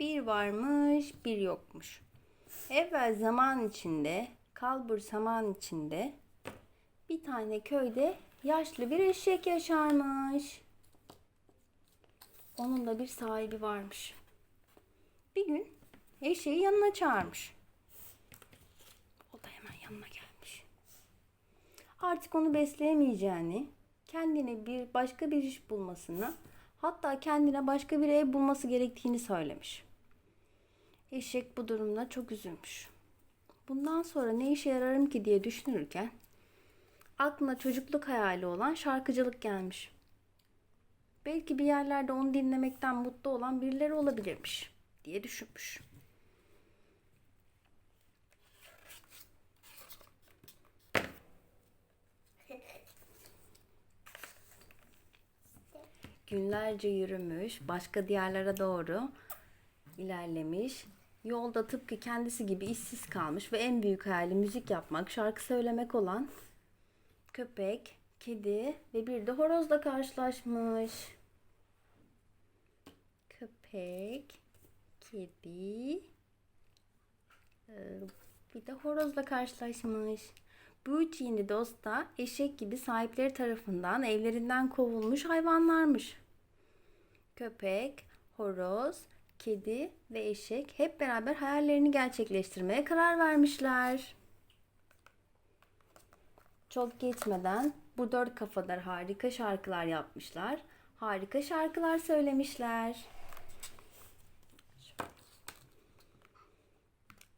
Bir varmış, bir yokmuş. Evvel zaman içinde, kalbur zaman içinde bir tane köyde yaşlı bir eşek yaşarmış. Onun da bir sahibi varmış. Bir gün eşeği yanına çağırmış. O da hemen yanına gelmiş. Artık onu besleyemeyeceğini, kendine bir başka bir iş bulmasını, hatta kendine başka bir ev bulması gerektiğini söylemiş. Eşek bu durumda çok üzülmüş. Bundan sonra ne işe yararım ki diye düşünürken aklına çocukluk hayali olan şarkıcılık gelmiş. Belki bir yerlerde onu dinlemekten mutlu olan birileri olabilirmiş diye düşünmüş. Günlerce yürümüş, başka diyarlara doğru ilerlemiş. Yolda tıpkı kendisi gibi işsiz kalmış ve en büyük hayali müzik yapmak, şarkı söylemek olan köpek, kedi ve bir de horozla karşılaşmış. Köpek, kedi, e, bir de horozla karşılaşmış. Bu üç yeni dost da eşek gibi sahipleri tarafından evlerinden kovulmuş hayvanlarmış. Köpek, horoz, kedi ve eşek hep beraber hayallerini gerçekleştirmeye karar vermişler. Çok geçmeden bu dört kafadar harika şarkılar yapmışlar. Harika şarkılar söylemişler.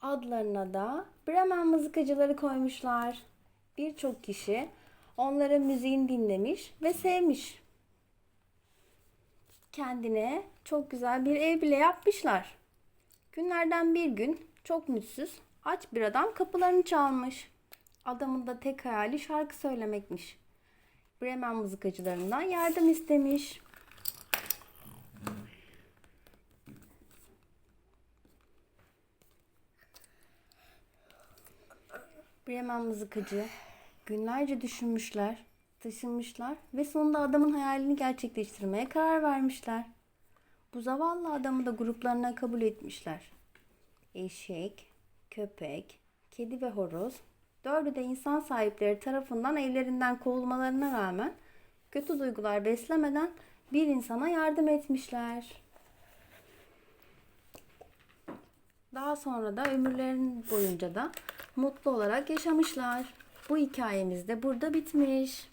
Adlarına da Bremen mızıkacıları koymuşlar. Birçok kişi onların müziğini dinlemiş ve sevmiş. Kendine çok güzel bir ev bile yapmışlar. Günlerden bir gün çok mutsuz, aç bir adam kapılarını çalmış. Adamın da tek hayali şarkı söylemekmiş. Bremen mızıkacılarından yardım istemiş. Bremen mızıkacı günlerce düşünmüşler, taşınmışlar ve sonunda adamın hayalini gerçekleştirmeye karar vermişler. Bu zavallı adamı da gruplarına kabul etmişler. Eşek, köpek, kedi ve horoz dördü de insan sahipleri tarafından evlerinden kovulmalarına rağmen kötü duygular beslemeden bir insana yardım etmişler. Daha sonra da ömürlerinin boyunca da mutlu olarak yaşamışlar. Bu hikayemiz de burada bitmiş.